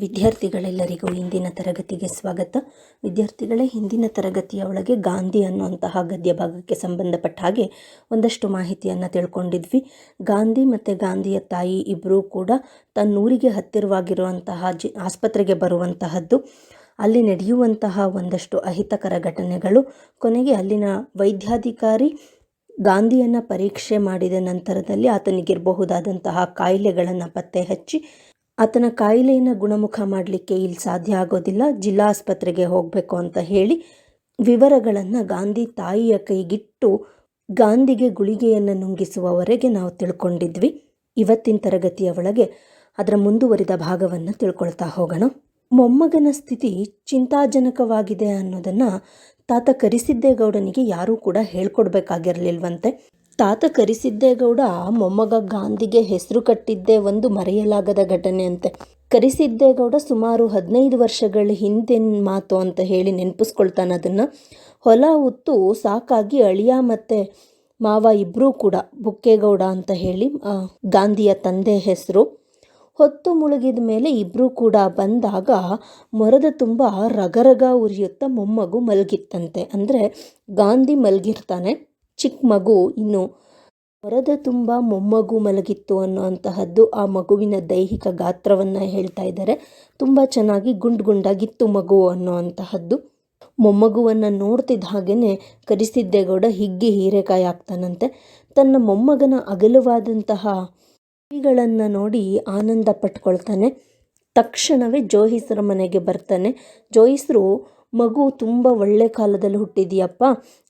ವಿದ್ಯಾರ್ಥಿಗಳೆಲ್ಲರಿಗೂ ಇಂದಿನ ತರಗತಿಗೆ ಸ್ವಾಗತ. ವಿದ್ಯಾರ್ಥಿಗಳೇ, ಹಿಂದಿನ ತರಗತಿಯ ಒಳಗೆ ಗಾಂಧಿ ಅನ್ನುವಂತಹ ಗದ್ಯ ಭಾಗಕ್ಕೆ ಸಂಬಂಧಪಟ್ಟ ಹಾಗೆ ಒಂದಷ್ಟು ಮಾಹಿತಿಯನ್ನು ತಿಳ್ಕೊಂಡಿದ್ವಿ. ಗಾಂಧಿ ಮತ್ತು ಗಾಂಧಿಯ ತಾಯಿ ಇಬ್ಬರೂ ಕೂಡ ತನ್ನೂರಿಗೆ ಹತ್ತಿರವಾಗಿರುವಂತಹ ಜಿ, ಆಸ್ಪತ್ರೆಗೆ ಬರುವಂತಹದ್ದು. ಅಲ್ಲಿ ನಡೆಯುವಂತಹ ಒಂದಷ್ಟು ಅಹಿತಕರ ಘಟನೆಗಳು, ಕೊನೆಗೆ ಅಲ್ಲಿನ ವೈದ್ಯಾಧಿಕಾರಿ ಗಾಂಧಿಯನ್ನು ಪರೀಕ್ಷೆ ಮಾಡಿದ ನಂತರದಲ್ಲಿ ಆತನಿಗಿರಬಹುದಾದಂತಹ ಕಾಯಿಲೆಗಳನ್ನು ಪತ್ತೆ ಹಚ್ಚಿ ಆತನ ಕಾಯಿಲೆಯನ್ನು ಗುಣಮುಖ ಮಾಡಲಿಕ್ಕೆ ಇಲ್ಲಿ ಸಾಧ್ಯ ಆಗೋದಿಲ್ಲ. ಜಿಲ್ಲಾ ಆಸ್ಪತ್ರೆಗೆ ಹೋಗಬೇಕು ಅಂತ ಹೇಳಿ ವಿವರಗಳನ್ನು ಗಾಂಧಿ ತಾಯಿಯ ಕೈಗಿಟ್ಟು ಗಾಂಧಿಗೆ ಗುಳಿಗೆಯನ್ನು ನುಂಗಿಸುವವರೆಗೆ ನಾವು ತಿಳ್ಕೊಂಡಿದ್ವಿ. ಇವತ್ತಿನ ತರಗತಿಯ ಒಳಗೆ ಅದರ ಮುಂದುವರಿದ ಭಾಗವನ್ನು ತಿಳ್ಕೊಳ್ತಾ ಹೋಗೋಣ. ಮೊಮ್ಮಗನ ಸ್ಥಿತಿ ಚಿಂತಾಜನಕವಾಗಿದೆ ಅನ್ನೋದನ್ನು ತಾತ ಕರಿಸಿದ್ದೇಗೌಡನಿಗೆ ಯಾರೂ ಕೂಡ ಹೇಳ್ಕೊಡ್ಬೇಕಾಗಿರಲಿಲ್ವಂತೆ. ತಾತ ಕರಿಸಿದ್ದೇಗೌಡ ಮೊಮ್ಮಗ ಗಾಂಧಿಗೆ ಹೆಸರು ಕಟ್ಟಿದ್ದೇ ಒಂದು ಮರೆಯಲಾಗದ ಘಟನೆ ಅಂತೆ. ಕರಿಸಿದ್ದೇಗೌಡ ಸುಮಾರು ಹದಿನೈದು ವರ್ಷಗಳ ಹಿಂದಿನ ಮಾತು ಅಂತ ಹೇಳಿ ನೆನಪಿಸ್ಕೊಳ್ತಾನೆ ಅದನ್ನು. ಹೊಲ ಉತ್ತು ಸಾಕಾಗಿ ಅಳಿಯ ಮತ್ತು ಮಾವ ಇಬ್ಬರೂ ಕೂಡ ಬುಕ್ಕೇಗೌಡ ಅಂತ ಹೇಳಿ ಗಾಂಧಿಯ ತಂದೆ ಹೆಸರು. ಹೊತ್ತು ಮುಳುಗಿದ ಮೇಲೆ ಇಬ್ಬರೂ ಕೂಡ ಬಂದಾಗ ಮೊರದ ತುಂಬ ರಗರಗ ಉರಿಯುತ್ತಾ ಮೊಮ್ಮಗು ಮಲಗಿತ್ತಂತೆ. ಅಂದರೆ ಗಾಂಧಿ ಮಲಗಿರ್ತಾನೆ. ಚಿಕ್ಕ ಮಗು, ಇನ್ನು ಹೊರದ ತುಂಬ ಮೊಮ್ಮಗು ಮಲಗಿತ್ತು ಅನ್ನುವಂತಹದ್ದು ಆ ಮಗುವಿನ ದೈಹಿಕ ಗಾತ್ರವನ್ನು ಹೇಳ್ತಾ ಇದ್ದಾರೆ. ತುಂಬ ಚೆನ್ನಾಗಿ ಗುಂಡು ಗುಂಡಾಗಿತ್ತು ಮಗು ಅನ್ನುವಂತಹದ್ದು. ಮೊಮ್ಮಗುವನ್ನು ನೋಡ್ತಿದ್ದ ಹಾಗೆಯೇ ಕರಿಸಿದ್ದೇಗೌಡ ಹಿಗ್ಗಿ ಹೀರೆಕಾಯಿ ಆಗ್ತಾನಂತೆ ತನ್ನ ಮೊಮ್ಮಗನ ಅಗಲವಾದಂತಹ ಕಿವಿಗಳನ್ನು ನೋಡಿ ಆನಂದ ಪಟ್ಕೊಳ್ತಾನೆ. ತಕ್ಷಣವೇ ಜೋಯಿಸರ ಮನೆಗೆ ಬರ್ತಾನೆ. ಜೋಯಿಸರು ಮಗು ತುಂಬ ಒಳ್ಳೆ ಕಾಲದಲ್ಲಿ ಹುಟ್ಟಿದೆಯಪ್ಪ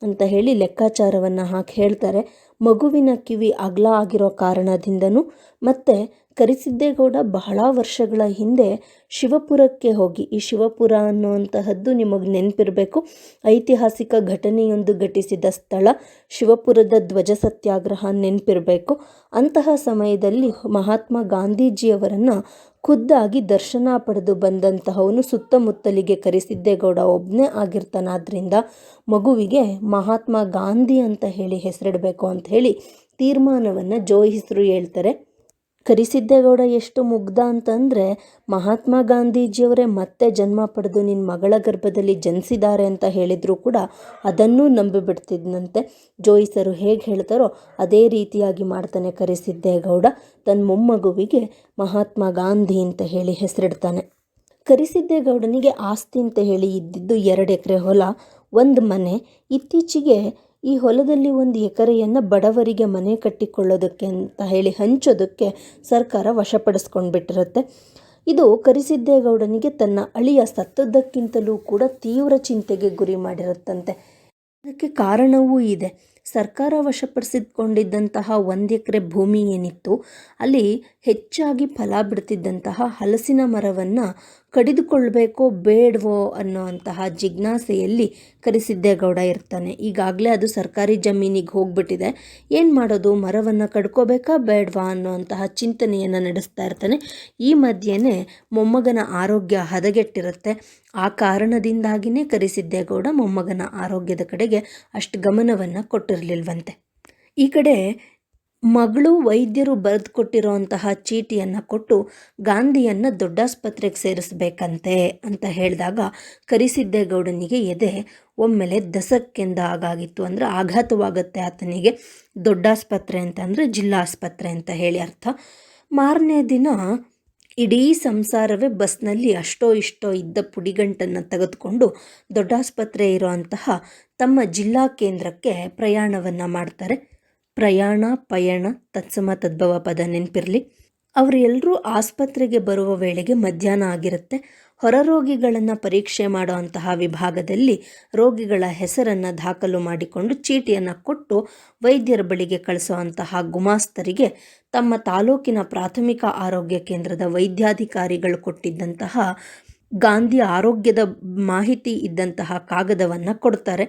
ಅಂತ ಹೇಳಿ ಲೆಕ್ಕಾಚಾರವನ್ನು ಹಾಕಿ ಹೇಳ್ತಾರೆ. ಮಗುವಿನ ಕಿವಿ ಅಗಲ ಆಗಿರೋ ಕಾರಣದಿಂದನೂ ಮತ್ತು ಕರಿಸಿದ್ದೇಗೌಡ ಬಹಳ ವರ್ಷಗಳ ಹಿಂದೆ ಶಿವಪುರಕ್ಕೆ ಹೋಗಿ. ಈ ಶಿವಪುರ ಅನ್ನುವಂತಹದ್ದು ನಿಮಗೆ ನೆನಪಿರಬೇಕು. ಐತಿಹಾಸಿಕ ಘಟನೆಯೊಂದು ಘಟಿಸಿದ ಸ್ಥಳ ಶಿವಪುರದ ಧ್ವಜ ಸತ್ಯಾಗ್ರಹ ನೆನಪಿರಬೇಕು. ಅಂತಹ ಸಮಯದಲ್ಲಿ ಮಹಾತ್ಮ ಗಾಂಧೀಜಿಯವರನ್ನು ಖುದ್ದಾಗಿ ದರ್ಶನ ಪಡೆದು ಬಂದಂತಹವನು ಸುತ್ತಮುತ್ತಲಿಗೆ ಕರಿಸಿದ್ದೇಗೌಡ ಒಬ್ಬನೇ ಆಗಿರ್ತಾನಾದ್ರಿಂದ ಮಗುವಿಗೆ ಮಹಾತ್ಮ ಗಾಂಧಿ ಅಂತ ಹೇಳಿ ಹೆಸರಿಡಬೇಕು ಅಂತ ಹೇಳಿ ತೀರ್ಮಾನವನ್ನು ಜೋಯಿಸ್ರು ಹೇಳ್ತಾರೆ. ಕರಿಸಿದ್ದೇಗೌಡ ಎಷ್ಟು ಮುಗ್ಧ ಅಂತಂದರೆ, ಮಹಾತ್ಮ ಗಾಂಧೀಜಿಯವರೇ ಮತ್ತೆ ಜನ್ಮ ಪಡೆದು ನಿನ್ನ ಮಗಳ ಗರ್ಭದಲ್ಲಿ ಜನಿಸಿದ್ದಾರೆ ಅಂತ ಹೇಳಿದರೂ ಕೂಡ ಅದನ್ನೂ ನಂಬಿಬಿಡ್ತಿದ್ನಂತೆ. ಜೋಯಿಸರು ಹೇಗೆ ಹೇಳ್ತಾರೋ ಅದೇ ರೀತಿಯಾಗಿ ಮಾಡ್ತಾನೆ ಕರಿಸಿದ್ದೇಗೌಡ. ತನ್ನ ಮೊಮ್ಮಗುವಿಗೆ ಮಹಾತ್ಮ ಗಾಂಧಿ ಅಂತ ಹೇಳಿ ಹೆಸರಿಡ್ತಾನೆ. ಕರಿಸಿದ್ದೇಗೌಡನಿಗೆ ಆಸ್ತಿ ಅಂತ ಹೇಳಿ ಇದ್ದಿದ್ದು ಎರಡು ಎಕರೆ ಹೊಲ, ಒಂದು ಮನೆ. ಇತ್ತೀಚೆಗೆ ಈ ಹೊಲದಲ್ಲಿ ಒಂದು ಎಕರೆಯನ್ನು ಬಡವರಿಗೆ ಮನೆ ಕಟ್ಟಿಕೊಳ್ಳೋದಕ್ಕೆ ಅಂತ ಹೇಳಿ ಹಂಚೋದಕ್ಕೆ ಸರ್ಕಾರ ವಶಪಡಿಸ್ಕೊಂಡ್ಬಿಟ್ಟಿರುತ್ತೆ. ಇದು ಕರಿಸಿದ್ದೇಗೌಡನಿಗೆ ತನ್ನ ಅಳಿಯ ಸತ್ತದ್ದಕ್ಕಿಂತಲೂ ಕೂಡ ತೀವ್ರ ಚಿಂತೆಗೆ ಗುರಿ ಮಾಡಿರುತ್ತಂತೆ. ಅದಕ್ಕೆ ಕಾರಣವೂ ಇದೆ. ಸರ್ಕಾರ ವಶಪಡಿಸಿಕೊಂಡಿದ್ದಂತಹ ಒಂದು ಎಕರೆ ಭೂಮಿ ಏನಿತ್ತು, ಅಲ್ಲಿ ಹೆಚ್ಚಾಗಿ ಫಲ ಬಿಡ್ತಿದ್ದಂತಹ ಹಲಸಿನ ಮರವನ್ನು ಕಡಿದುಕೊಳ್ಬೇಕೋ ಬೇಡವೋ ಅನ್ನೋವಂತಹ ಜಿಜ್ಞಾಸೆಯಲ್ಲಿ ಕರಿಸಿದ್ದೇಗೌಡ ಇರ್ತಾನೆ. ಈಗಾಗಲೇ ಅದು ಸರ್ಕಾರಿ ಜಮೀನಿಗೆ ಹೋಗ್ಬಿಟ್ಟಿದೆ. ಏನು ಮಾಡೋದು? ಮರವನ್ನು ಕಡ್ಕೋಬೇಕಾ ಬೇಡವಾ ಅನ್ನೋವಂತಹ ಚಿಂತನೆಯನ್ನು ನಡೆಸ್ತಾ ಇರ್ತಾನೆ. ಈ ಮಧ್ಯೆನೇ ಮೊಮ್ಮಗನ ಆರೋಗ್ಯ ಹದಗೆಟ್ಟಿರುತ್ತೆ. ಆ ಕಾರಣದಿಂದಾಗಿಯೇ ಕರಿಸಿದ್ದೇಗೌಡ ಮೊಮ್ಮಗನ ಆರೋಗ್ಯದ ಕಡೆಗೆ ಅಷ್ಟು ಗಮನವನ್ನು ಕೊಟ್ಟಿರಲಿಲ್ವಂತೆ ಈ ಕಡೆ ಮಗಳು ವೈದ್ಯರು ಬರೆದು ಕೊಟ್ಟಿರೋಂತಹ ಚೀಟಿಯನ್ನು ಕೊಟ್ಟು ಗಾಂಧಿಯನ್ನು ದೊಡ್ಡಾಸ್ಪತ್ರೆಗೆ ಸೇರಿಸ್ಬೇಕಂತೆ ಅಂತ ಹೇಳಿದಾಗ ಕರಿಸಿದ್ದೇಗೌಡನಿಗೆ ಎದೆ ಒಮ್ಮೆಲೆ ದಸಕ್ಕೆಂದ ಆಗಾಗಿತ್ತು ಅಂದರೆ ಆಘಾತವಾಗುತ್ತೆ ಆತನಿಗೆ. ದೊಡ್ಡಾಸ್ಪತ್ರೆ ಅಂತ ಅಂದರೆ ಜಿಲ್ಲಾ ಆಸ್ಪತ್ರೆ ಅಂತ ಹೇಳಿ ಅರ್ಥ. ಮಾರನೇ ದಿನ ಇಡೀ ಸಂಸಾರವೇ ಬಸ್ನಲ್ಲಿ ಅಷ್ಟೋ ಇಷ್ಟೋ ಇದ್ದ ಪುಡಿಗಂಟನ್ನು ತೆಗೆದುಕೊಂಡು ದೊಡ್ಡಾಸ್ಪತ್ರೆ ಇರುವಂತಹ ತಮ್ಮ ಜಿಲ್ಲಾ ಕೇಂದ್ರಕ್ಕೆ ಪ್ರಯಾಣವನ್ನು ಮಾಡ್ತಾರೆ. ಪ್ರಯಾಣ, ಪಯಣ, ತತ್ಸಮ, ತದ್ಭವ ಪದ ನೆನಪಿರಲಿ. ಅವರೆಲ್ಲರೂ ಆಸ್ಪತ್ರೆಗೆ ಬರುವ ವೇಳೆಗೆ ಮಧ್ಯಾಹ್ನ ಆಗಿರುತ್ತೆ. ಹೊರ ರೋಗಿಗಳನ್ನು ಪರೀಕ್ಷೆ ಮಾಡುವಂತಹ ವಿಭಾಗದಲ್ಲಿ ರೋಗಿಗಳ ಹೆಸರನ್ನು ದಾಖಲು ಮಾಡಿಕೊಂಡು ಚೀಟಿಯನ್ನು ಕೊಟ್ಟು ವೈದ್ಯರ ಬಳಿಗೆ ಕಳಿಸುವಂತಹ ಗುಮಾಸ್ತರಿಗೆ ತಮ್ಮ ತಾಲೂಕಿನ ಪ್ರಾಥಮಿಕ ಆರೋಗ್ಯ ಕೇಂದ್ರದ ವೈದ್ಯಾಧಿಕಾರಿಗಳು ಕೊಟ್ಟಿದ್ದಂತಹ ಗಾಂಧಿ ಆರೋಗ್ಯದ ಮಾಹಿತಿ ಇದ್ದಂತಹ ಕಾಗದವನ್ನು ಕೊಡ್ತಾರೆ.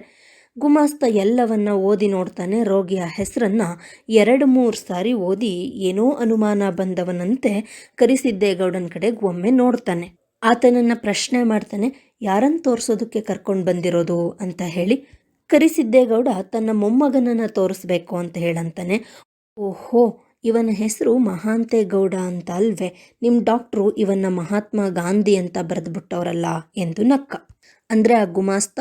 ಗುಮಾಸ್ತ ಎಲ್ಲವನ್ನ ಓದಿ ನೋಡ್ತಾನೆ, ರೋಗಿಯ ಹೆಸರನ್ನು ಎರಡು ಮೂರು ಸಾರಿ ಓದಿ ಏನೋ ಅನುಮಾನ ಬಂದವನಂತೆ ಕರಿಸಿದ್ದೇಗೌಡನ ಕಡೆಗೆ ಒಮ್ಮೆ ನೋಡ್ತಾನೆ. ಆತನನ್ನು ಪ್ರಶ್ನೆ ಮಾಡ್ತಾನೆ ಯಾರನ್ನು ತೋರಿಸೋದಕ್ಕೆ ಕರ್ಕೊಂಡು ಬಂದಿರೋದು? ಅಂತ ಹೇಳಿ, ಕರಿಸಿದ್ದೇಗೌಡ ತನ್ನ ಮೊಮ್ಮಗನನ್ನು ತೋರಿಸ್ಬೇಕು ಅಂತ ಹೇಳಂತಾನೆ, ಓಹೋ, ಇವನ ಹೆಸರು ಮಹಾಂತೇಗೌಡ ಅಂತ ಅಲ್ವೇ? ನಿಮ್ಮ ಡಾಕ್ಟ್ರು ಇವನ್ನ ಮಹಾತ್ಮ ಗಾಂಧಿ ಅಂತ ಬರೆದ್ಬಿಟ್ಟವರಲ್ಲ? ಎಂದು ನಕ್ಕ. ಅಂದರೆ ಆ ಗುಮಾಸ್ತ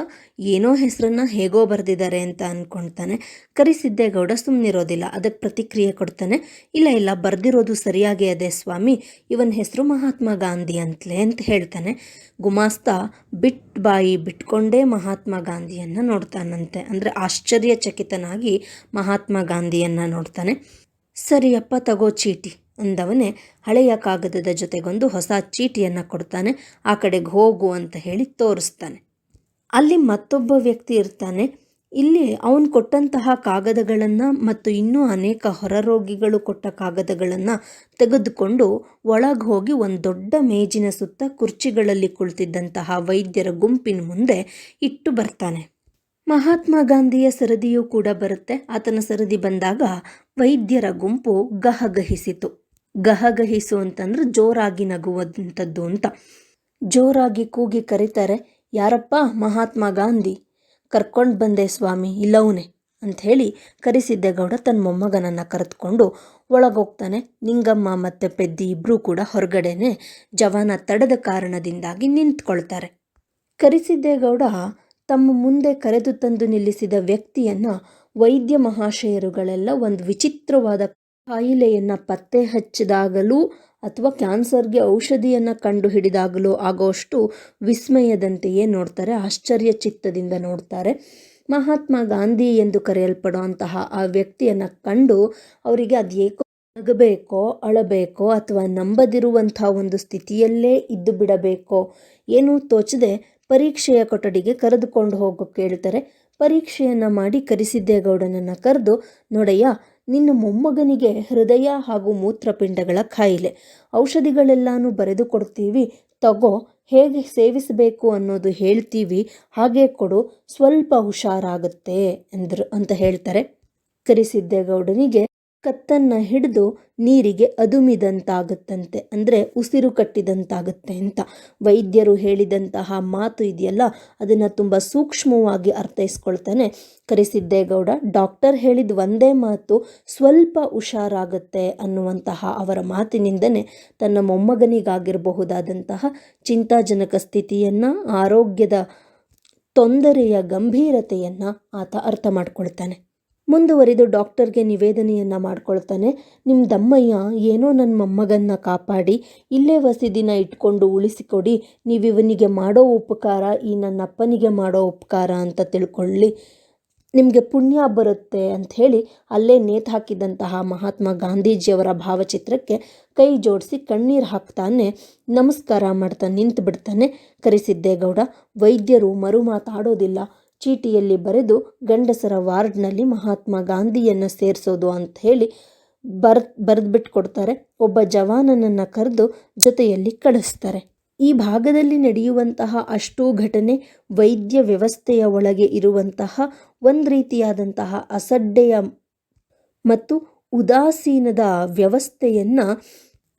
ಏನೋ ಹೆಸರನ್ನ ಹೇಗೋ ಬರೆದಿದ್ದಾರೆ ಅಂತ ಅಂದ್ಕೊಳ್ತಾನೆ ಕರಿಸಿದ್ದೇಗೌಡ ಸುಮ್ಮನಿರೋದಿಲ್ಲ ಅದಕ್ಕೆ ಪ್ರತಿಕ್ರಿಯೆ ಕೊಡ್ತಾನೆ. ಇಲ್ಲ ಇಲ್ಲ, ಬರೆದಿರೋದು ಸರಿಯಾಗಿ ಅದೇ ಸ್ವಾಮಿ, ಇವನ ಹೆಸರು ಮಹಾತ್ಮ ಗಾಂಧಿ ಅಂತಲೇ ಅಂತ ಹೇಳ್ತಾನೆ. ಗುಮಾಸ್ತ ಬಿಟ್ ಬಾಯಿ ಬಿಟ್ಕೊಂಡೇ ಮಹಾತ್ಮ ಗಾಂಧಿಯನ್ನು ನೋಡ್ತಾನಂತೆ, ಅಂದರೆ ಆಶ್ಚರ್ಯಚಕಿತನಾಗಿ ಮಹಾತ್ಮ ಗಾಂಧಿಯನ್ನು ನೋಡ್ತಾನೆ. ಸರಿಯಪ್ಪ, ತಗೋ ಚೀಟಿ. ಅಂದವನೇ ಹಳೆಯ ಕಾಗದದ ಜೊತೆಗೊಂದು ಹೊಸ ಚೀಟಿಯನ್ನು ಕೊಡ್ತಾನೆ, ಆ ಕಡೆಗೆ ಹೋಗು ಅಂತ ಹೇಳಿ ತೋರಿಸ್ತಾನೆ. ಅಲ್ಲಿ ಮತ್ತೊಬ್ಬ ವ್ಯಕ್ತಿ ಇರ್ತಾನೆ. ಇಲ್ಲಿ ಅವನು ಕೊಟ್ಟಂತಹ ಕಾಗದಗಳನ್ನು ಮತ್ತು ಇನ್ನೂ ಅನೇಕ ಹೊರರೋಗಿಗಳು ಕೊಟ್ಟ ಕಾಗದಗಳನ್ನು ತೆಗೆದುಕೊಂಡು ಒಳಗೆ ಹೋಗಿ ಒಂದು ದೊಡ್ಡ ಮೇಜಿನ ಸುತ್ತ ಕುರ್ಚಿಗಳಲ್ಲಿ ಕುಳಿತಿದ್ದಂತಹ ವೈದ್ಯರ ಗುಂಪಿನ ಮುಂದೆ ಇಟ್ಟು ಬರ್ತಾನೆ. ಮಹಾತ್ಮ ಗಾಂಧಿಯ ಸರದಿಯೂ ಕೂಡ ಬರುತ್ತೆ. ಆತನ ಸರದಿ ಬಂದಾಗ ವೈದ್ಯರ ಗುಂಪು ಗಹಗಹಿಸಿತು. ಗಹಗಹಿಸು ಅಂತಂದ್ರೆ ಜೋರಾಗಿ ನಗುವಂಥದ್ದು ಅಂತ. ಜೋರಾಗಿ ಕೂಗಿ ಕರೀತಾರೆ, ಯಾರಪ್ಪ, ಮಹಾತ್ಮ ಗಾಂಧಿ, ಕರ್ಕೊಂಡು ಬಂದೆ ಸ್ವಾಮಿ, ಇಲ್ಲವನೇ? ಅಂಥೇಳಿ ಕರಿಸಿದ್ದೇಗೌಡ ತನ್ನ ಮೊಮ್ಮಗನನ್ನು ಕರೆದುಕೊಂಡು ಒಳಗೋಗ್ತಾನೆ. ನಿಂಗಮ್ಮ ಮತ್ತು ಪೆದ್ದಿ ಇಬ್ಬರೂ ಕೂಡ ಹೊರಗಡೆನೆ ಜವಾನ ತಡೆದ ಕಾರಣದಿಂದಾಗಿ ನಿಂತ್ಕೊಳ್ತಾರೆ. ಕರಿಸಿದ್ದೇಗೌಡ ತಮ್ಮ ಮುಂದೆ ಕರೆದು ತಂದು ನಿಲ್ಲಿಸಿದ ವ್ಯಕ್ತಿಯನ್ನು ವೈದ್ಯ ಮಹಾಶಯರುಗಳೆಲ್ಲ ಒಂದು ವಿಚಿತ್ರವಾದ ಕಾಯಿಲೆಯನ್ನು ಪತ್ತೆ ಹಚ್ಚಿದಾಗಲೂ ಅಥವಾ ಕ್ಯಾನ್ಸರ್ಗೆ ಔಷಧಿಯನ್ನು ಕಂಡು ಹಿಡಿದಾಗಲೂ ಆಗೋಷ್ಟು ವಿಸ್ಮಯದಂತೆಯೇ ನೋಡ್ತಾರೆ ಆಶ್ಚರ್ಯ ಚಿತ್ತದಿಂದ ನೋಡ್ತಾರೆ. ಮಹಾತ್ಮ ಗಾಂಧಿ ಎಂದು ಕರೆಯಲ್ಪಡುವಂತಹ ಆ ವ್ಯಕ್ತಿಯನ್ನು ಕಂಡು ಅವರಿಗೆ ಅದು ಏಕೋ ನಗಬೇಕೋ ಅಳಬೇಕೋ ಅಥವಾ ನಂಬದಿರುವಂಥ ಒಂದು ಸ್ಥಿತಿಯಲ್ಲೇ ಇದ್ದು ಬಿಡಬೇಕೋ ಏನೂ ತೋಚದೆ ಪರೀಕ್ಷೆಯ ಕೊಠಡಿಗೆ ಕರೆದುಕೊಂಡು ಹೋಗೋ ಕೇಳ್ತಾರೆ. ಪರೀಕ್ಷೆಯನ್ನು ಮಾಡಿ ಕರಿಸಿದ್ದೇಗೌಡನನ್ನು ಕರೆದು, ನೋಡಯ್ಯ ನಿನ್ನ ಮೊಮ್ಮಗನಿಗೆ ಹೃದಯ ಹಾಗೂ ಮೂತ್ರಪಿಂಡಗಳ ಖಾಯಿಲೆ. ಔಷಧಿಗಳೆಲ್ಲಾನು ಬರೆದು ಕೊಡ್ತೀವಿ ತಗೋ, ಹೇಗೆ ಸೇವಿಸಬೇಕು ಅನ್ನೋದು ಹೇಳ್ತೀವಿ. ಹಾಗೆ ಕೊಡು, ಸ್ವಲ್ಪ ಹುಷಾರಾಗುತ್ತೆ ಎಂದರು ಅಂತ ಹೇಳ್ತಾರೆ. ಕರಿಸಿದ್ದೇಗೌಡನಿಗೆ ಕತ್ತನ್ನು ಹಿಡಿದು ನೀರಿಗೆ ಅದುಮಿದಂತಾಗುತ್ತಂತೆ. ಅಂದರೆ ಉಸಿರು ಕಟ್ಟಿದಂತಾಗುತ್ತೆ ಅಂತ. ವೈದ್ಯರು ಹೇಳಿದಂತಹ ಮಾತು ಇದೆಯಲ್ಲ, ಅದನ್ನು ತುಂಬ ಸೂಕ್ಷ್ಮವಾಗಿ ಅರ್ಥೈಸ್ಕೊಳ್ತಾನೆ. ಕರೆಸಿದ್ದೇಗೌಡ, ಡಾಕ್ಟರ್ ಹೇಳಿದ ಒಂದೇ ಮಾತು, ಸ್ವಲ್ಪ ಹುಷಾರಾಗುತ್ತೆ ಅನ್ನುವಂತಹ ಅವರ ಮಾತಿನಿಂದನೇ ತನ್ನ ಮೊಮ್ಮಗನಿಗಾಗಿರಬಹುದಾದಂತಹ ಚಿಂತಾಜನಕ ಸ್ಥಿತಿಯನ್ನು, ಆರೋಗ್ಯದ ತೊಂದರೆಯ ಗಂಭೀರತೆಯನ್ನು ಆತ ಅರ್ಥ ಮಾಡ್ಕೊಳ್ತಾನೆ. ಮುಂದುವರಿದು ಡಾಕ್ಟರ್ಗೆ ನಿವೇದನೆಯನ್ನು ಮಾಡ್ಕೊಳ್ತಾನೆ. ನಿಮ್ಮ ದಮ್ಮಯ್ಯ ಏನೋ ನನ್ನ ಮೊಮ್ಮಗನ್ನ ಕಾಪಾಡಿ, ಇಲ್ಲೇ ವಸಿದಿನ ಇಟ್ಕೊಂಡು ಉಳಿಸಿಕೊಡಿ ನೀವು ಇವನಿಗೆ ಮಾಡೋ ಉಪಕಾರ ಈ ನನ್ನ ಅಪ್ಪನಿಗೆ ಮಾಡೋ ಉಪಕಾರ ಅಂತ ತಿಳ್ಕೊಳ್ಳಿ. ನಿಮಗೆ ಪುಣ್ಯ ಬರುತ್ತೆ ಅಂಥೇಳಿ ಅಲ್ಲೇ ನೇತು ಹಾಕಿದಂತಹ ಮಹಾತ್ಮ ಗಾಂಧೀಜಿಯವರ ಭಾವಚಿತ್ರಕ್ಕೆ ಕೈ ಜೋಡಿಸಿ ಕಣ್ಣೀರು ಹಾಕ್ತಾನೆ, ನಮಸ್ಕಾರ ಮಾಡ್ತಾ ನಿಂತು ಬಿಡ್ತಾನೆ ಕರೆಸಿದ್ದೇಗೌಡ ವೈದ್ಯರು ಮರು ಮಾತಾಡೋದಿಲ್ಲ ಚೀಟಿಯಲ್ಲಿ ಬರೆದು ಗಂಡಸರ ವಾರ್ಡ್ನಲ್ಲಿ ಮಹಾತ್ಮ ಗಾಂಧಿಯನ್ನು ಸೇರಿಸೋದು ಅಂತ ಹೇಳಿ ಬರ್ ಬರೆದ್ಬಿಟ್ಟು ಕೊಡ್ತಾರೆ ಒಬ್ಬ ಜವಾನನನ್ನು ಕರೆದು ಜೊತೆಯಲ್ಲಿ ಕಳಿಸ್ತಾರೆ. ಈ ಭಾಗದಲ್ಲಿ ನಡೆಯುವಂತಹ ಅಷ್ಟೂ ಘಟನೆ ವೈದ್ಯ ವ್ಯವಸ್ಥೆಯ ಒಳಗೆ ಇರುವಂತಹ ಒಂದು ರೀತಿಯಾದಂತಹ ಅಸಡ್ಡೆಯ ಮತ್ತು ಉದಾಸೀನದ ವ್ಯವಸ್ಥೆಯನ್ನು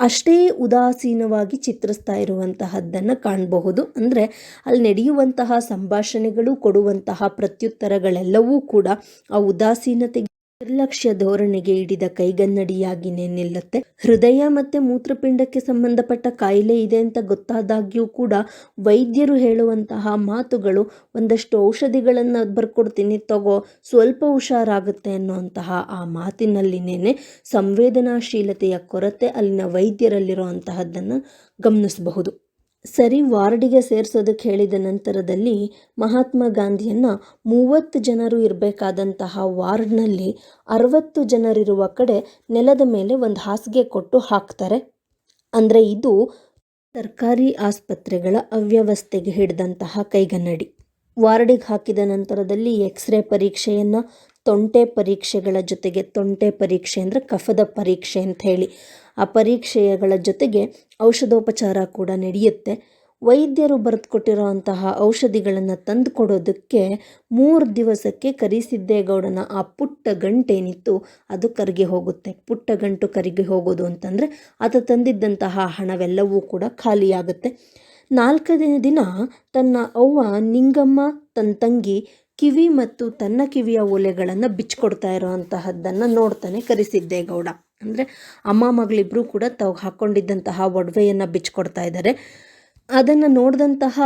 ಅಷ್ಟೇ ಉದಾಸೀನವಾಗಿ ಚಿತ್ರಿಸ್ತಾ ಇರುವಂತಹದ್ದನ್ನು ಕಾಣಬಹುದು. ಅಂದರೆ ಅಲ್ಲಿ ನಡೆಯುವಂತಹ ಸಂಭಾಷಣೆಗಳು ಕೊಡುವಂತಹ ಪ್ರತ್ಯುತ್ತರಗಳೆಲ್ಲವೂ ಕೂಡ ಆ ಉದಾಸೀನತೆಗೆ ನಿರ್ಲಕ್ಷ್ಯ ಧೋರಣೆಗೆ ಹಿಡಿದ ಕೈಗನ್ನಡಿಯಾಗಿನೇ ನಿಲ್ಲುತ್ತೆ ಹೃದಯ ಮತ್ತೆ ಮೂತ್ರಪಿಂಡಕ್ಕೆ ಸಂಬಂಧಪಟ್ಟ ಕಾಯಿಲೆ ಇದೆ ಅಂತ ಗೊತ್ತಾದಾಗ್ಯೂ ಕೂಡ ವೈದ್ಯರು ಹೇಳುವಂತಹ ಮಾತುಗಳು, ಒಂದಷ್ಟು ಔಷಧಿಗಳನ್ನು ಬರ್ಕೊಡ್ತೀನಿ, ತಗೋ, ಸ್ವಲ್ಪ ಹುಷಾರಾಗುತ್ತೆ ಅನ್ನುವಂತಹ ಆ ಮಾತಿನಲ್ಲಿನೇ ಸಂವೇದನಾಶೀಲತೆಯ ಕೊರತೆ ಅಲ್ಲಿನ ವೈದ್ಯರಲ್ಲಿರುವಂತಹದ್ದನ್ನು ಗಮನಿಸಬಹುದು. ಸರಿ ವಾರ್ಡಿಗೆ ಸೇರಿಸೋದಕ್ಕೆ ಹೇಳಿದ ನಂತರದಲ್ಲಿ ಮಹಾತ್ಮ ಗಾಂಧಿಯನ್ನು ಮೂವತ್ತು ಜನರು ಇರಬೇಕಾದಂತಹ ವಾರ್ಡ್ನಲ್ಲಿ ಅರವತ್ತು ಜನರಿರುವ ಕಡೆ ನೆಲದ ಮೇಲೆ ಒಂದು ಹಾಸಿಗೆ ಕೊಟ್ಟು ಹಾಕ್ತಾರೆ. ಅಂದರೆ ಇದು ಸರ್ಕಾರಿ ಆಸ್ಪತ್ರೆಗಳ ಅವ್ಯವಸ್ಥೆಗೆ ಹಿಡಿದಂತಹ ಕೈಗನ್ನಡಿ. ವಾರ್ಡಿಗೆ ಹಾಕಿದ ನಂತರದಲ್ಲಿ ಎಕ್ಸ್ರೇ ಪರೀಕ್ಷೆಯನ್ನು ತೊಂಟೆ ಪರೀಕ್ಷೆಗಳ ಜೊತೆಗೆ ತೊಂಟೆ ಪರೀಕ್ಷೆ ಅಂದರೆ ಕಫದ ಪರೀಕ್ಷೆ ಅಂತ ಹೇಳಿ. ಆ ಪರೀಕ್ಷೆಗಳ ಜೊತೆಗೆ ಔಷಧೋಪಚಾರ ಕೂಡ ನಡೆಯುತ್ತೆ. ವೈದ್ಯರು ಬರೆದುಕೊಟ್ಟಿರುವಂತಹ ಔಷಧಿಗಳನ್ನು ತಂದು ಕೊಡೋದಕ್ಕೆ ಮೂರು ದಿವಸಕ್ಕೆ ಕರಿಸಿದ್ದೇಗೌಡನ ಆ ಪುಟ್ಟ ಗಂಟೇನಿತ್ತು, ಅದು ಕರಿಗೆ ಹೋಗುತ್ತೆ. ಪುಟ್ಟ ಗಂಟು ಕರಗಿ ಹೋಗೋದು ಅಂತಂದರೆ ಆತ ತಂದಿದ್ದಂತಹ ಹಣವೆಲ್ಲವೂ ಕೂಡ ಖಾಲಿಯಾಗುತ್ತೆ. ನಾಲ್ಕನೇ ದಿನ ತನ್ನ ಅವ್ವ ನಿಂಗಮ್ಮ ತನ್ನ ತಂಗಿ, ಕಿವಿ ಮತ್ತು ತನ್ನ ಕಿವಿಯ ಓಲೆಗಳನ್ನು ಬಿಚ್ಚಿಕೊಡ್ತಾ ಇರೋ ಅಂತಹದ್ದನ್ನು ನೋಡ್ತಾನೆ ಕರಿಸಿದ್ದೇಗೌಡ ಅಂದರೆ ಅಮ್ಮ ಮಗಳಿಬ್ಬರೂ ಕೂಡ ತಾವು ಹಾಕ್ಕೊಂಡಿದ್ದಂತಹ ಒಡವೆಯನ್ನು ಬಿಚ್ಚಿಕೊಡ್ತಾ ಇದ್ದಾರೆ ಅದನ್ನು ನೋಡಿದಂತಹ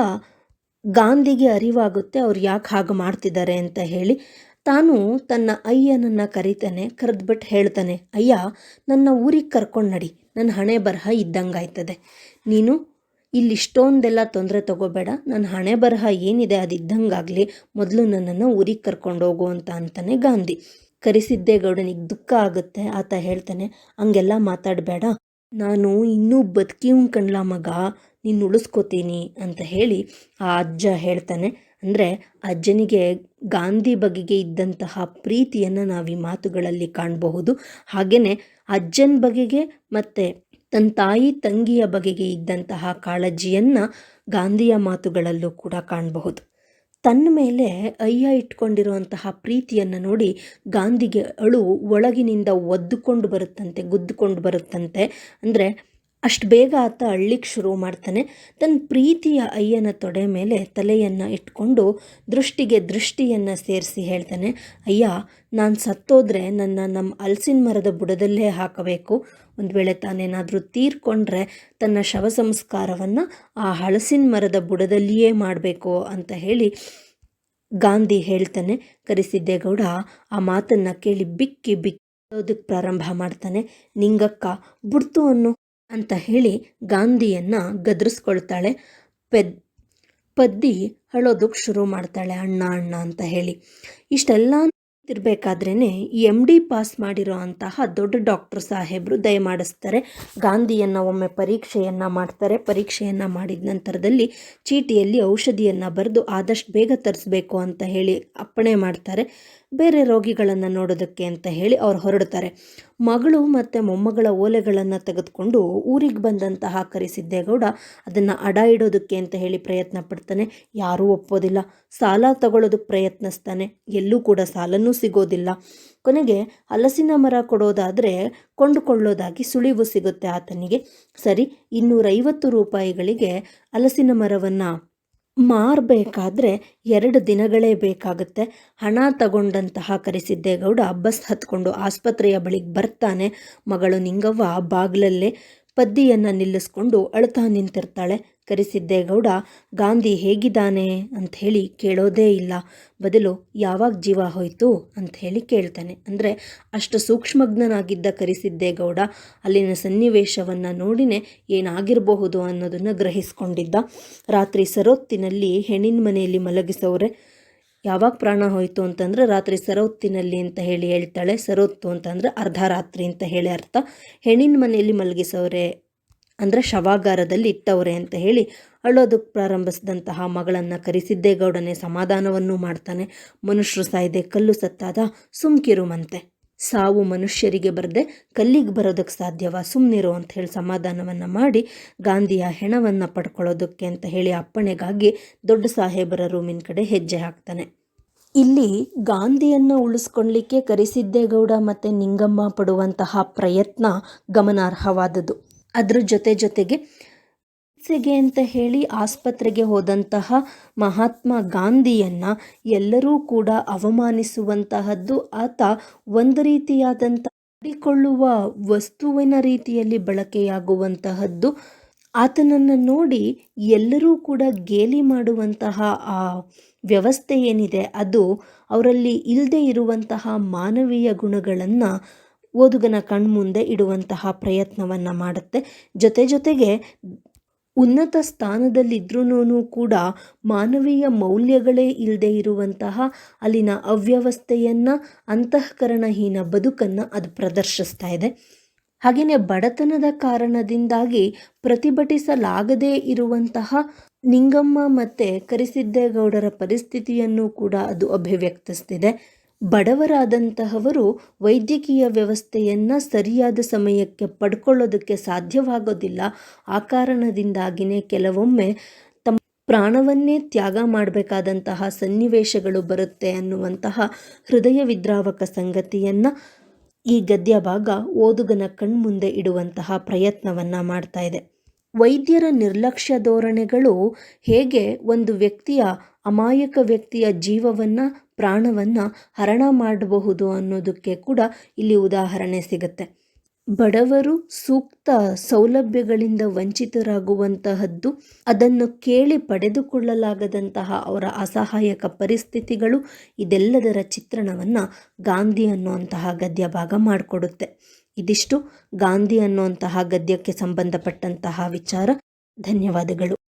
ಗಾಂಧಿಗೆ ಅರಿವಾಗುತ್ತೆ ಅವ್ರು ಯಾಕೆ ಹಾಗೆ ಮಾಡ್ತಿದ್ದಾರೆ ಅಂತ ಹೇಳಿ. ತಾನು ತನ್ನ ಅಯ್ಯನನ್ನು ಕರಿತಾನೆ ಕರೆದ್ಬಿಟ್ಟು ಹೇಳ್ತಾನೆ, ಅಯ್ಯ, ನನ್ನ ಊರಿಗೆ ಕರ್ಕೊಂಡು ನಡಿ ನನ್ನ ಹಣೆ ಬರಹ ಇದ್ದಂಗಾಯ್ತದೆ. ನೀನು ಇಲ್ಲಿ ಇಷ್ಟೊಂದೆಲ್ಲ ತೊಂದರೆ ತಗೋಬೇಡ ನನ್ನ ಹಣೆ ಬರಹ ಏನಿದೆ ಅದು ಇದ್ದಂಗಾಗಲಿ, ಮೊದಲು ನನ್ನನ್ನು ಊರಿಗೆ ಕರ್ಕೊಂಡು ಹೋಗು ಅಂತ ಅಂತಾನೆ ಗಾಂಧಿ. ಕರಿಸಿದ್ದೇಗೌಡನಿಗೆ ದುಃಖ ಆಗುತ್ತೆ, ಆತ ಹೇಳ್ತಾನೆ, ಹಂಗೆಲ್ಲ ಮಾತಾಡಬೇಡ. ನಾನು ಇನ್ನೂ ಬದುಕಿವ್ ಕಣ್ಲ ಮಗ. ನೀನು ಉಳಿಸ್ಕೋತೀನಿ ಅಂತ ಹೇಳಿ ಆ ಅಜ್ಜ ಹೇಳ್ತಾನೆ. ಅಂದರೆ ಅಜ್ಜನಿಗೆ ಗಾಂಧಿ ಬಗೆಗೆ ಇದ್ದಂತಹ ಪ್ರೀತಿಯನ್ನು ನಾವು ಈ ಮಾತುಗಳಲ್ಲಿ ಕಾಣಬಹುದು. ಹಾಗೆಯೇ ಅಜ್ಜನ ಬಗೆಗೆ ಮತ್ತು ತನ್ನ ತಾಯಿ ತಂಗಿಯ ಬಗೆಗೆ ಇದ್ದಂತಹ ಕಾಳಜಿಯನ್ನು ಗಾಂಧಿಯ ಮಾತುಗಳಲ್ಲೂ ಕೂಡ ಕಾಣಬಹುದು. ತನ್ನ ಮೇಲೆ ಅಯ್ಯ ಇಟ್ಕೊಂಡಿರುವಂತಹ ಪ್ರೀತಿಯನ್ನು ನೋಡಿ ಗಾಂಧಿಗೆ ಅಳು ಒಳಗಿನಿಂದ ಒದ್ದುಕೊಂಡು ಬರುತ್ತಂತೆ ಗುದ್ದುಕೊಂಡು ಬರುತ್ತಂತೆ. ಅಂದರೆ ಅಷ್ಟು ಬೇಗ ಆತ ಅಳ್ಳಿಕ್ಕೆ ಶುರು ಮಾಡ್ತಾನೆ. ತನ್ನ ಪ್ರೀತಿಯ ಅಯ್ಯನ ತೊಡೆ ಮೇಲೆ ತಲೆಯನ್ನು ಇಟ್ಕೊಂಡು ದೃಷ್ಟಿಗೆ ದೃಷ್ಟಿಯನ್ನು ಸೇರಿಸಿ ಹೇಳ್ತಾನೆ, ಅಯ್ಯ, ನಾನು ಸತ್ತೋದ್ರೆ ನನ್ನ ನಮ್ಮ ಹಲಸಿನ ಮರದ ಬುಡದಲ್ಲೇ ಹಾಕಬೇಕು. ಒಂದು ವೇಳೆ ತಾನೇನಾದರೂ ತೀರ್ಕೊಂಡ್ರೆ ತನ್ನ ಶವ ಸಂಸ್ಕಾರವನ್ನು ಆ ಹಲಸಿನ ಮರದ ಬುಡದಲ್ಲಿಯೇ ಮಾಡಬೇಕು ಅಂತ ಹೇಳಿ ಗಾಂಧಿ ಹೇಳ್ತಾನೆ. ಕರಿಸಿದ್ದೇಗೌಡ ಆ ಮಾತನ್ನು ಕೇಳಿ ಬಿಕ್ಕಿ ಬಿಕ್ಕಿ ಪ್ರಾರಂಭ ಮಾಡ್ತಾನೆ. ನಿಂಗಕ್ಕ, ಬುಡ್ತು ಅನ್ನು ಅಂತ ಹೇಳಿ ಗಾಂಧಿಯನ್ನು ಗದರಿಸ್ಕೊಳ್ತಾಳೆ. ಪೆದ್, ಪದ್ದಿ ಅಳೋದಕ್ಕೆ ಶುರು ಮಾಡ್ತಾಳೆ ಅಣ್ಣ ಅಣ್ಣ ಅಂತ ಹೇಳಿ. ಇಷ್ಟೆಲ್ಲ ಇರಬೇಕಾದ್ರೇ ಎಂ ಡಿ ಪಾಸ್ ಮಾಡಿರೋ ಅಂತಹ ದೊಡ್ಡ ಡಾಕ್ಟರ್ ಸಾಹೇಬರು ದಯಮಾಡಿಸ್ತಾರೆ ಗಾಂಧಿಯನ್ನು ಒಮ್ಮೆ ಪರೀಕ್ಷೆಯನ್ನು ಮಾಡ್ತಾರೆ. ಪರೀಕ್ಷೆಯನ್ನು ಮಾಡಿದ ನಂತರದಲ್ಲಿ ಚೀಟಿಯಲ್ಲಿ ಔಷಧಿಯನ್ನು ಬರೆದು ಆದಷ್ಟು ಬೇಗ ತರಿಸ್ಬೇಕು ಅಂತ ಹೇಳಿ ಅಪ್ಪಣೆ ಮಾಡ್ತಾರೆ. ಬೇರೆ ರೋಗಿಗಳನ್ನು ನೋಡೋದಕ್ಕೆ ಅಂತ ಹೇಳಿ ಅವ್ರು ಹೊರಡ್ತಾರೆ. ಮಗಳು ಮತ್ತು ಮೊಮ್ಮಗಳ ಓಲೆಗಳನ್ನು ತೆಗೆದುಕೊಂಡು ಊರಿಗೆ ಬಂದಂತಹ ಕರಿಸಿದ್ದೇಗೌಡ ಅದನ್ನು ಅಡ ಇಡೋದಕ್ಕೆ ಅಂತ ಹೇಳಿ ಪ್ರಯತ್ನ ಪಡ್ತಾನೆ. ಯಾರೂ ಒಪ್ಪೋದಿಲ್ಲ. ಸಾಲ ತಗೊಳ್ಳೋದಕ್ಕೆ ಪ್ರಯತ್ನಿಸ್ತಾನೆ. ಎಲ್ಲೂ ಕೂಡ ಸಾಲನೂ ಸಿಗೋದಿಲ್ಲ. ಕೊನೆಗೆ ಹಲಸಿನ ಮರ ಕೊಡೋದಾದರೆ ಕೊಂಡುಕೊಳ್ಳೋದಾಗಿ ಸುಳಿವು ಸಿಗುತ್ತೆ ಆತನಿಗೆ. ಸರಿ, ಇನ್ನೂರೈವತ್ತು ರೂಪಾಯಿಗಳಿಗೆ ಹಲಸಿನ ಮರವನ್ನು ಮಾರಬೇಕಾದ್ರೆ ಎರಡು ದಿನಗಳೇ ಬೇಕಾಗುತ್ತೆ. ಹಣ ತಗೊಂಡಂತಹ ಕರಿಸಿದ್ದೇಗೌಡ ಬಸ್ ಹತ್ಕೊಂಡು ಆಸ್ಪತ್ರೆಯ ಬಳಿಗೆ ಬರ್ತಾನೆ. ಮಗಳು ನಿಂಗವ್ವ ಬಾಗ್ಲಲ್ಲೇ ಪದ್ದಿಯನ್ನು ನಿಲ್ಲಿಸ್ಕೊಂಡು ಅಳ್ತಾ ನಿಂತಿರ್ತಾಳೆ. ಕರಿಸಿದ್ದೇಗೌಡ ಗಾಂಧಿ ಹೇಗಿದ್ದಾನೆ? ಅಂಥೇಳಿ ಕೇಳೋದೇ ಇಲ್ಲ. ಬದಲು ಯಾವಾಗ ಜೀವ ಹೋಯಿತು? ಅಂಥೇಳಿ ಕೇಳ್ತಾನೆ. ಅಂದರೆ ಅಷ್ಟು ಸೂಕ್ಷ್ಮಜ್ಞನಾಗಿದ್ದ ಕರಿಸಿದ್ದೇಗೌಡ ಅಲ್ಲಿನ ಸನ್ನಿವೇಶವನ್ನು ನೋಡಿನೇ ಏನಾಗಿರಬಹುದು ಅನ್ನೋದನ್ನು ಗ್ರಹಿಸ್ಕೊಂಡಿದ್ದ. ರಾತ್ರಿ ಸರೋತ್ತಿನಲ್ಲಿ ಹೆಣ್ಣಿನ ಮನೆಯಲ್ಲಿ ಮಲಗಿಸೋರೆ ಯಾವಾಗ ಪ್ರಾಣ ಹೋಯಿತು ಅಂತಂದರೆ ರಾತ್ರಿ ಸರೋತ್ತಿನಲ್ಲಿ ಅಂತ ಹೇಳಿ ಹೇಳ್ತಾಳೆ. ಸರೋತ್ತು ಅಂತಂದರೆ ಅರ್ಧ ರಾತ್ರಿ ಅಂತ ಹೇಳಿ ಅರ್ಥ. ಹೆಣ್ಣಿನ ಮನೆಯಲ್ಲಿ ಮಲಗಿಸೋರೆ ಅಂದರೆ ಶವಾಗಾರದಲ್ಲಿ ಇಟ್ಟವ್ರೆ ಅಂತ ಹೇಳಿ ಅಳೋದಕ್ಕೆ ಪ್ರಾರಂಭಿಸಿದಂತಹ ಮಗಳನ್ನು ಕರಿಸಿದ್ದೇಗೌಡನೆ ಸಮಾಧಾನವನ್ನು ಮಾಡ್ತಾನೆ. ಮನುಷ್ಯರು ಸಾಯ್ದೆ ಕಲ್ಲು ಸತ್ತಾದ ಸುಮ್ಕಿರುಮಂತೆ ಸಾವು ಮನುಷ್ಯರಿಗೆ ಬರದೆ ಕಲ್ಲಿಗೆ ಬರೋದಕ್ಕೆ ಸಾಧ್ಯವ? ಸುಮ್ಮನಿರು ಅಂತ ಹೇಳಿ ಸಮಾಧಾನವನ್ನು ಮಾಡಿ ಗಾಂಧಿಯ ಹೆಣವನ್ನು ಪಡ್ಕೊಳ್ಳೋದಕ್ಕೆ ಅಂತ ಹೇಳಿ ಅಪ್ಪಣೆಗಾಗಿ ದೊಡ್ಡ ಸಾಹೇಬರ ರೂಮಿನ ಕಡೆ ಹೆಜ್ಜೆ ಹಾಕ್ತಾನೆ. ಇಲ್ಲಿ ಗಾಂಧಿಯನ್ನು ಉಳಿಸ್ಕೊಳ್ಲಿಕ್ಕೆ ಕರಿಸಿದ್ದೇಗೌಡ ಮತ್ತು ನಿಂಗಮ್ಮ ಪಡುವಂತಹ ಪ್ರಯತ್ನ ಗಮನಾರ್ಹವಾದದ್ದು. ಅದ್ರ ಜೊತೆ ಜೊತೆಗೆ ಚಿಕಿತ್ಸೆಗೆ ಅಂತ ಹೇಳಿ ಆಸ್ಪತ್ರೆಗೆ ಹೋದಂತಹ ಮಹಾತ್ಮ ಗಾಂಧಿಯನ್ನು ಎಲ್ಲರೂ ಕೂಡ ಅವಮಾನಿಸುವಂತಹದ್ದು, ಆತ ಒಂದು ರೀತಿಯಾದಂಥ ಮಾಡಿಕೊಳ್ಳುವ ವಸ್ತುವಿನ ರೀತಿಯಲ್ಲಿ ಬಳಕೆಯಾಗುವಂತಹದ್ದು, ಆತನನ್ನು ನೋಡಿ ಎಲ್ಲರೂ ಕೂಡ ಗೇಲಿ ಮಾಡುವಂತಹ ಆ ವ್ಯವಸ್ಥೆ ಏನಿದೆ, ಅದು ಅವರಲ್ಲಿ ಇಲ್ಲದೆ ಇರುವಂತಹ ಮಾನವೀಯ ಗುಣಗಳನ್ನು ಓದುಗನ ಕಣ್ಮುಂದೆ ಇಡುವಂತಹ ಪ್ರಯತ್ನವನ್ನು ಮಾಡುತ್ತೆ. ಜೊತೆ ಜೊತೆಗೆ ಉನ್ನತ ಸ್ಥಾನದಲ್ಲಿದ್ರೂ ಕೂಡ ಮಾನವೀಯ ಮೌಲ್ಯಗಳೇ ಇಲ್ಲದೆ ಇರುವಂತಹ ಅಲ್ಲಿನ ಅವ್ಯವಸ್ಥೆಯನ್ನು, ಅಂತಃಕರಣಹೀನ ಬದುಕನ್ನು ಅದು ಪ್ರದರ್ಶಿಸ್ತಾ ಇದೆ. ಹಾಗೆಯೇ ಬಡತನದ ಕಾರಣದಿಂದಾಗಿ ಪ್ರತಿಭಟಿಸಲಾಗದೇ ಇರುವಂತಹ ನಿಂಗಮ್ಮ ಮತ್ತು ಕರಿಸಿದ್ದೇಗೌಡರ ಪರಿಸ್ಥಿತಿಯನ್ನು ಕೂಡ ಅದು ಅಭಿವ್ಯಕ್ತಿಸ್ತಿದೆ. ಬಡವರಾದಂತಹವರು ವೈದ್ಯಕೀಯ ವ್ಯವಸ್ಥೆಯನ್ನು ಸರಿಯಾದ ಸಮಯಕ್ಕೆ ಪಡ್ಕೊಳ್ಳೋದಕ್ಕೆ ಸಾಧ್ಯವಾಗೋದಿಲ್ಲ. ಆ ಕಾರಣದಿಂದಾಗಿಯೇ ಕೆಲವೊಮ್ಮೆ ತಮ್ಮ ಪ್ರಾಣವನ್ನೇ ತ್ಯಾಗ ಮಾಡಬೇಕಾದಂತಹ ಸನ್ನಿವೇಶಗಳು ಬರುತ್ತೆ ಅನ್ನುವಂತಹ ಹೃದಯ ವಿದ್ರಾವಕ ಸಂಗತಿಯನ್ನು ಈ ಗದ್ಯ ಭಾಗ ಓದುಗನ ಕಣ್ಮುಂದೆ ಇಡುವಂತಹ ಪ್ರಯತ್ನವನ್ನು ಮಾಡ್ತಾ ಇದೆ. ವೈದ್ಯರ ನಿರ್ಲಕ್ಷ್ಯ ಧೋರಣೆಗಳು ಹೇಗೆ ಒಂದು ವ್ಯಕ್ತಿಯ ಅಮಾಯಕ ವ್ಯಕ್ತಿಯ ಜೀವವನ್ನು, ಪ್ರಾಣವನ್ನು ಹರಣ ಮಾಡಬಹುದು ಅನ್ನೋದಕ್ಕೆ ಕೂಡ ಇಲ್ಲಿ ಉದಾಹರಣೆ ಸಿಗುತ್ತೆ. ಬಡವರು ಸೂಕ್ತ ಸೌಲಭ್ಯಗಳಿಂದ ವಂಚಿತರಾಗುವಂತಹದ್ದು, ಅದನ್ನು ಕೇಳಿ ಪಡೆದುಕೊಳ್ಳಲಾಗದಂತಹ ಅವರ ಅಸಹಾಯಕ ಪರಿಸ್ಥಿತಿಗಳು ಇದೆಲ್ಲದರ ಚಿತ್ರಣವನ್ನು ಗಾಂಧಿ ಅನ್ನುವಂತಹ ಗದ್ಯ ಭಾಗ ಮಾಡಿಕೊಡುತ್ತೆ. ಇದಿಷ್ಟು ಗಾಂಧಿ ಅನ್ನುವಂತಹ ಗದ್ಯಕ್ಕೆ ಸಂಬಂಧಪಟ್ಟಂತಹ ವಿಚಾರ. ಧನ್ಯವಾದಗಳು.